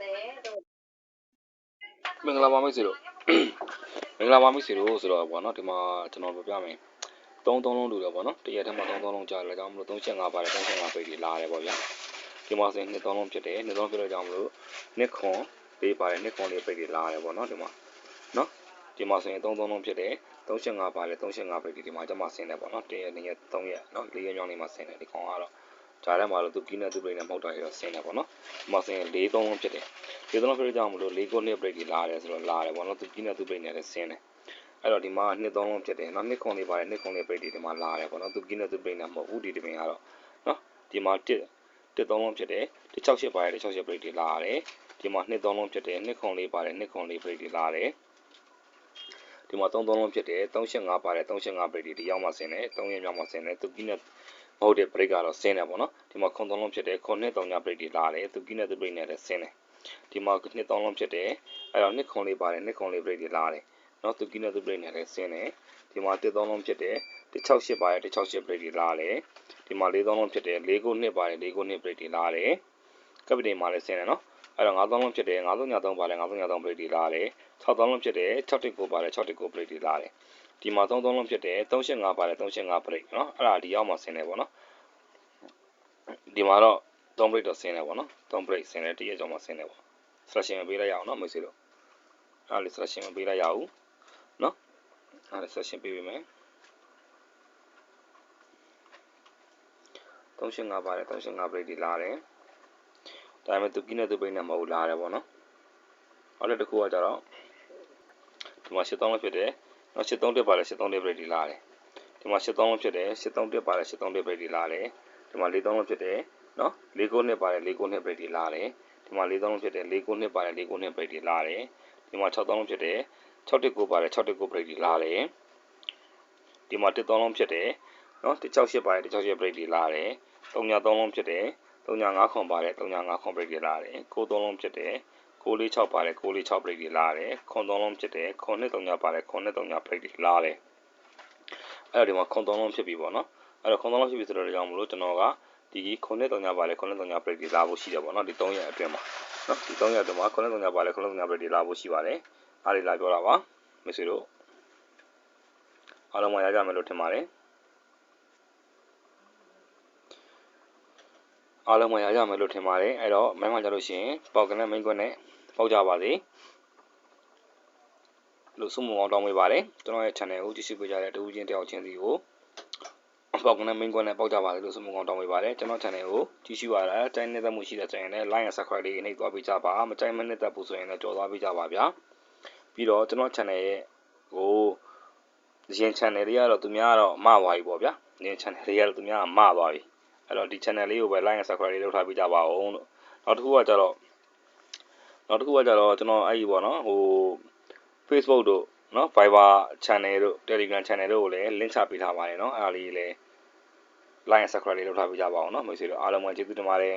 တယ်တို့မင်္ဂလာပါမိတ်ဆွေတို့မင်္ဂလာပါမိတ်ဆွေတို့ဆိုတော့ဗောနော်ဒီမှာကျွန်တော်ပြောပြမယ်သုံးသုံးလုံးတူတယ်ဗောနော်တရက်ထဲမှာသုံးသုံးလုံးကြားတယ်ကြောင့်မလို့385ပါတယ်385ပိတ်တွေလာတယ်ဗောဗျာဒီမှာဆိုရင်နှစ်သုံးလုံးဖြစ်တယ်နှစ်သုံးဖြစ်တော့ကြောင့်မလို့နှစ်ခွန်လေးပါတယ်နှစ်ခွန်လေးပိတ်တွေလာတယ်ဗောနော်ဒီမှာနော်ဒီမှာဆိုရင်သုံးသုံးလုံးဖြစ်တယ်385ပါတယ်385ပိတ်တွေဒီမှာကျမဆင်းတယ်ဗောနော်တရက်နှစ်ရက်သုံးရက်နော်လေးရက်မြောင်းလေးမှာဆင်းတယ်ဒီကောင်ကတော့ ဂျားထဲမှာလို့သူကင်းနဲ့သူပိတ်နဲ့မဟုတ်တာရောဆင်းတယ်ဗောနော်ဒီမှာဆိုရင်၄သုံးလုံးဖြစ်တယ်ဒီတော့ဖြစ်ကြောင်မလို့၄ကိုနှစ် break တွေလာတယ်ဆိုတော့လာတယ်ပေါ့နော်သူကြီးနဲ့သူ break နဲ့လည်းဆင်းတယ်အဲ့တော့ဒီမှာနှစ်သုံးလုံးဖြစ်တယ်နော်နှစ်ခွန်လေးပါတယ်နှစ်ခွန်လေး break တွေဒီမှာလာတယ်ပေါ့နော်သူကြီးနဲ့သူ break နဲ့မဟုတ်ဘူးဒီဒီပင်ကတော့နော်ဒီမှာတစ်တစ်သုံးလုံးဖြစ်တယ်တစ်၆ရှစ်ပါတယ်တစ်၆ရှစ် break တွေလာတယ်ဒီမှာနှစ်သုံးလုံးဖြစ်တယ်နှစ်ခွန်လေးပါတယ်နှစ်ခွန်လေး break တွေလာတယ်ဒီမှာသုံးသုံးလုံးဖြစ်တယ်385ပါတယ်385 break တွေဒီရောက်မှဆင်းတယ်3ရက်မြောက်မှဆင်းတယ်သူကြီးနဲ့ မဟုတ်တဲ့ပရိတ်ကတော့ဆင်းတယ်ပေါ့နော်ဒီမှာခွန်သုံးလုံးဖြစ်တယ်ခွန်နှစ်သုံးညပရိတ်တွေလာတယ်သူကိနဲ့သူပရိတ်နဲ့လည်းဆင်းတယ်ဒီမှာနှစ်သုံးလုံးဖြစ်တယ်အဲ့တော့နှစ်ခွန်လေးပါတယ်နှစ်ခွန်လေးပရိတ်တွေလာတယ်နော်သူကိနဲ့သူပရိတ်နဲ့လည်းဆင်းတယ်ဒီမှာတစ်သုံးလုံးဖြစ်တယ်တစ်ချောက်ရှစ်ပါတယ်တစ်ချောက်ရှစ်ပရိတ်တွေလာတယ်ဒီမှာလေးသုံးလုံးဖြစ်တယ်လေးခုနှစ်ပါတယ်လေးခုနှစ်ပရိတ်တွေလာတယ်ကပ္ပတိမှာလည်းဆင်းတယ်နော် အဲ့တော့9တောင်းလုံးဖြစ်တယ်9သုံးည3ပါတယ်9သုံးည3 break တွေလာတယ်6တောင်းလုံးဖြစ်တယ်6တစ်ကိုပါတယ်6တစ်ကို break တွေလာတယ်ဒီမှာ3တောင်းလုံးဖြစ်တယ်385ပါတယ်385 break เนาะအဲ့ဒါဒီရောက်မှဆင်းတယ်ပေါ့เนาะဒီမှာတော့3 break တော့ဆင်းတယ်ပေါ့နော်3 break ဆင်းတယ်တရက်ကြောင်မှဆင်းတယ်ပေါ့ selection မပေးလိုက်ရအောင်နော်မိတ်ဆွေတို့အဲ့ဒါလေး selection မပေးလိုက်ရအောင်နော်အဲ့ဒါ selection ပေးပေးမယ်385ပါတယ်385 break ဒီလာတယ် ဒါပေမဲ့သူကိနဲ့သူပိနဲ့မဟုတ်လာတယ်ပေါ့နော်ဟောလည်းတစ်ခုကကြတော့ဒီမှာ73လောက်ဖြစ်တယ်နော်73တက်ပါတယ်73တက် break ဒီလာတယ်ဒီမှာ73လောက်ဖြစ်တယ်73တက်ပါတယ်73တက် break ဒီလာတယ်ဒီမှာ43လောက်ဖြစ်တယ်နော်4ကိုနှစ်ပါတယ်4ကိုနှစ် break ဒီလာတယ်ဒီမှာ4လုံးဖြစ်တယ်4ကိုနှစ်ပါတယ်4ကိုနှစ် break တွေလာတယ်ဒီမှာ6လုံးဖြစ်တယ်6တစ်ကိုပါတယ်6တစ်ကို break တွေလာတယ်ဒီမှာ1လုံးဖြစ်တယ်နော်168ပါတယ်168 break တွေလာတယ်3ည3လုံးဖြစ်တယ် 3ည5ခွန်ပါတယ်3ည5ခွန် break တွေလာတယ်9 3လုံးဖြစ်တယ်646ပါတယ်646 break တွေလာတယ်ခွန်3လုံးဖြစ်တယ်ခွန်2 3ညပါတယ်ခွန်2 3ည break တွေလာတယ်အဲ့တော့ဒီမှာခွန်3လုံးဖြစ်ပြီပေါ့နော်အဲ့တော့ခွန်3လုံးဖြစ်ပြီဆိုတော့ကြောင့်မလို့ကျွန်တော်ကဒီခုနှစ်3ညပါလေခုနှစ်3ည break တွေလာဖို့ရှိတယ်ပေါ့နော်ဒီ3ရက်အတွင်းမှာနော်ဒီ3ရက်အတွင်းမှာခုနှစ်3ညပါလေခုနှစ်3ည break တွေလာဖို့ရှိပါတယ်အားလေးလာပြောတာပါမိတ်ဆွေတို့အားလုံးမရကြမယ်လို့ထင်ပါတယ် အားလုံးမရကြမယ်လို့ထင်ပါတယ်အဲ့တော့မိုင်းမှကြလို့ရှိရင်ပေါက်ကနေမိန်ခွန်းနဲ့ပေါက်ကြပါစေလို့ဆုမအောင်တောင်းပေးပါတယ်ကျွန်တော်ရဲ့ channel ကိုကြည့်ရှုပေးကြတဲ့တူချင်းတယောက်ချင်းစီကိုပေါက်ကနေမိန်ခွန်းနဲ့ပေါက်ကြပါစေလို့ဆုမအောင်တောင်းပေးပါတယ်ကျွန်တော် channel ကိုကြည့်ရှုရတာတိုင်းနေသက်မှုရှိတဲ့ဆိုရင်လည်း like and subscribe လေးနှိပ်သွားပေးကြပါမတိုင်းမနဲ့သက်ဘူးဆိုရင်လည်းကြော်သွားပေးကြပါဗျာပြီးတော့ကျွန်တော် channel ရဲ့ကိုရင် channel တွေကတော့သူများကတော့မသွားပြီပေါ့ဗျာရင် channel တွေကတော့သူများကမသွားပြီ အဲ့တော့ဒီ channel လေးကိုပဲ like and subscribe လေးလုပ်ထားပေးကြပါဦးလို့နောက်တစ်ခုကကြတော့နောက်တစ်ခုကကြတော့ကျွန်တော်အဲ့ဒီပေါ့နော်ဟို Facebook တို့နော် Viber channel တို့ Telegram channel တို့ကိုလည်း link ချပေးထားပါတယ်နော်အဲ့ဒါလေးလည်း like and subscribe လေးလုပ်ထားပေးကြပါအောင်နော်မိတ်ဆွေတို့အားလုံးပဲကျေးဇူးတင်ပါတယ်